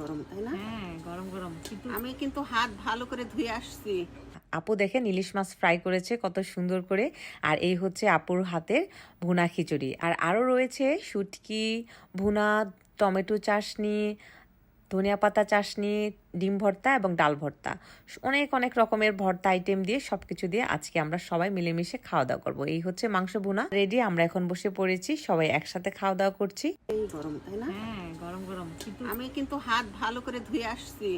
গরম তাই না? হ্যাঁ গরম গরম। কিন্তু আমি কিন্তু হাত ভালো করে ধুয়ে আসছি। আপু দেখেন ইলিশ মাছ ফ্রাই করেছে কত সুন্দর করে। আর এই হচ্ছে আপুর হাতের ভুনা খিচুড়ি। আর আরও রয়েছে শুটকি ভুনা টমেটো চাশনি ধনিয়া পাতা চাশনি ডিম ভর্তা এবং ডাল ভর্তা। অনেক অনেক রকমের ভর্তা আইটেম দিয়ে সব কিছু দিয়ে আজকে আমরা সবাই মিলেমিশে খাওয়া দাওয়া করব। এই হচ্ছে মাংস ভুনা। রেডি আমরা এখন বসে পড়েছি সবাই একসাথে খাওয়া দাওয়া করছি। গরম তাই না? হ্যাঁ গরম গরম। আমি কিন্তু হাত ভালো করে ধুয়ে আসছি।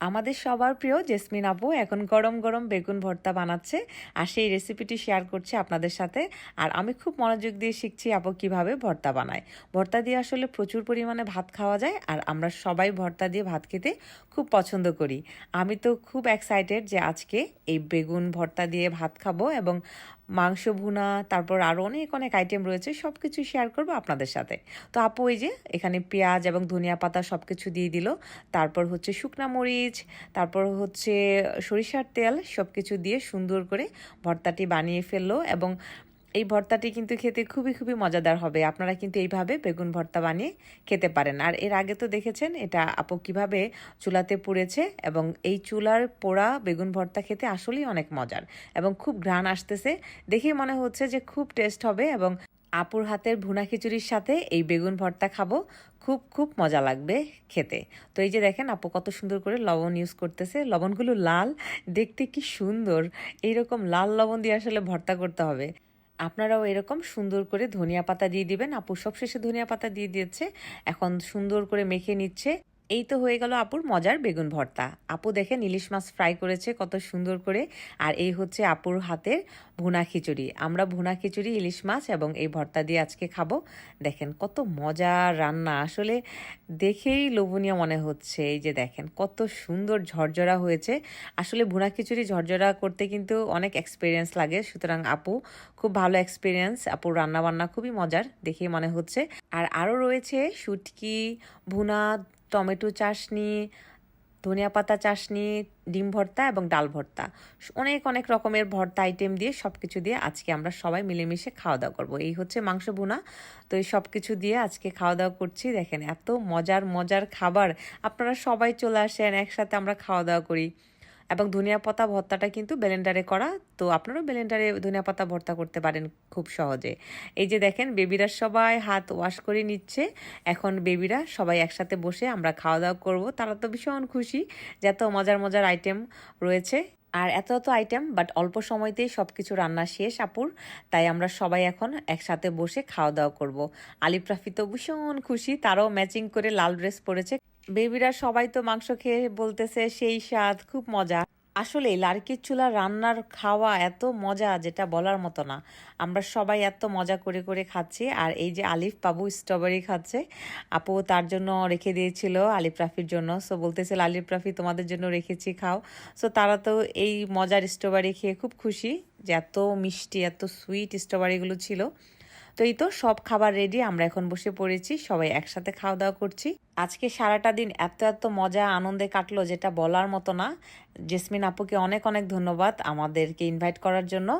আমাদের সবার প্রিয় জেসমিন আপু এখন গরম গরম বেগুন ভর্তা বানাচ্ছে আর সেই রেসিপিটি শেয়ার করছে আপনাদের সাথে। আর আমি খুব মনোযোগ দিয়ে শিখছি আপু কীভাবে ভর্তা বানায়। ভর্তা দিয়ে আসলে প্রচুর পরিমাণে ভাত খাওয়া যায় আর আমরা সবাই ভর্তা দিয়ে ভাত খেতে খুব পছন্দ করি। আমি তো খুব এক্সাইটেড যে আজকে এই বেগুন ভর্তা দিয়ে ভাত খাব এবং মাংস ভুনা, তারপর আরও অনেক অনেক আইটেম রয়েছে সব কিছু শেয়ার করব আপনাদের সাথে। তো আপু ওই যে, এখানে পেঁয়াজ এবং ধনিয়া পাতা সব কিছু দিয়ে দিল। তারপর হচ্ছে শুকনা মরিচ, তারপর হচ্ছে সরিষার তেল সব কিছু দিয়ে সুন্দর করে ভর্তাটি বানিয়ে ফেলল এবং এই ভর্তাটি কিন্তু খেতে খুবই খুবই মজাদার হবে। আপনারা কিন্তু এইভাবে বেগুন ভর্তা বানিয়ে খেতে পারেন। আর এর আগে তো দেখেছেন, এটা আপু কীভাবে চুলাতে পুড়েছে এবং এই চুলার পোড়া বেগুন ভর্তা খেতে আসলেই অনেক মজার এবং খুব ঘ্রাণ আসতেছে। দেখেই মনে হচ্ছে যে খুব টেস্ট হবে এবং আপুর হাতের ভুনা খিচুড়ির সাথে এই বেগুন ভর্তা খাব, খুব খুব মজা লাগবে খেতে। তো এই যে দেখেন, আপু কত সুন্দর করে লবণ ইউজ করতেছে। লবণগুলো লাল, দেখতে কি সুন্দর। এইরকম লাল লবণ দিয়ে আসলে ভর্তা করতে হবে। আপনারাও এরকম সুন্দর করে ধনিয়া পাতা দিয়ে দিবেন। আপু সবশেষে ধনিয়া পাতা দিয়ে দিয়েছে। এখন সুন্দর করে মেখে নিচ্ছে। এই তো হয়ে গেল আপুর মজার বেগুন ভর্তা। আপু দেখেন ইলিশ মাছ ফ্রাই করেছে, কত সুন্দর করে। আর এই হচ্ছে আপুর হাতের ভুনা খিচুড়ি। আমরা ভুনা খিচুড়ি, ইলিশ মাছ এবং এই ভর্তা দিয়ে আজকে খাব। দেখেন কত মজার রান্না। আসলে দেখেই লোভনীয় মনে হচ্ছে। এই যে দেখেন কত সুন্দর ঝরঝরা হয়েছে। আসলে ভুনা খিচুড়ি ঝরঝরা করতে কিন্তু অনেক এক্সপিরিয়েন্স লাগে। সুতরাং আপু, খুব ভালো এক্সপিরিয়েন্স আপুর রান্না বান্না খুবই মজার, দেখেই মনে হচ্ছে। আর আরও রয়েছে শুটকি, ভুনা টমেটো চাশনি, ধনিয়া পাতা চাশনি, ডিম ভর্তা এবং ডাল ভর্তা। অনেক অনেক রকমের ভর্তা আইটেম দিয়ে সব কিছু দিয়ে আজকে আমরা সবাই মিলেমিশে খাওয়া দাওয়া করব। এই হচ্ছে মাংস ভুনা। তো এই সব কিছু দিয়ে আজকে খাওয়া দাওয়া করছি। দেখেন এত মজার মজার খাবার। আপনারা সবাই চলে আসেন, একসাথে আমরা খাওয়া দাওয়া করি। এবং ধনিয়া পাতা ভর্তাটা কিন্তু ব্লেন্ডারে করা। তো আপনারাও ব্লেন্ডারে ধনিয়া পাতা ভর্তা করতে পারেন খুব সহজে। এই যে দেখেন বেবিরা সবাই হাত ওয়াশ করে নিচ্ছে। এখন বেবিরা সবাই একসাথে বসে আমরা খাওয়া দাওয়া করব। তারা তো ভীষণ খুশি যে এত মজার মজার আইটেম রয়েছে। আর এত এত আইটেম বাট অল্প সময়তেই সব কিছু রান্না শেষ, আপুর। তাই আমরা সবাই এখন একসাথে বসে খাওয়া দাওয়া করব। আলিফ রাফি তো ভীষণ খুশি, তারাও ম্যাচিং করে লাল ড্রেস পরেছে। বেবিরা সবাই তো মাংস খেয়ে বলতেছে, সেই স্বাদ, খুব মজা। আসলে লার্কির চুলা রান্নার খাওয়া এত মজা যেটা বলার মতো না। আমরা সবাই এত মজা করে করে খাচ্ছি, আর এই যে আলিফ বাবু স্ট্রবেরি খাচ্ছে, আপু তার জন্য রেখে দিয়েছিল আলিফ রাফির জন্য। সো বলতেছিল আলিফ রাফি, তোমাদের জন্য রেখেছি, খাও। সো তারা তো এই মজার স্ট্রবেরি খেয়ে খুব খুশি যে এত মিষ্টি, এত সুইট স্ট্রবেরিগুলো ছিল। তো এই তো সব খাবার রেডি আমরা এখন বসে পড়েছি, সবাই একসাথে খাওয়া দাওয়া করছি। আজকে সারাটা দিন এত এত মজা, আনন্দে কাটলো যেটা বলার মতো না। জেসমিন আপুকে অনেক অনেক ধন্যবাদ আমাদেরকে ইনভাইট করার জন্য।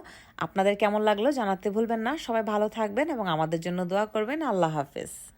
আপনাদের কেমন লাগল জানাতে ভুলবেন না। সবাই ভালো থাকবেন এবং আমাদের জন্য দোয়া করবেন। আল্লাহ হাফেজ।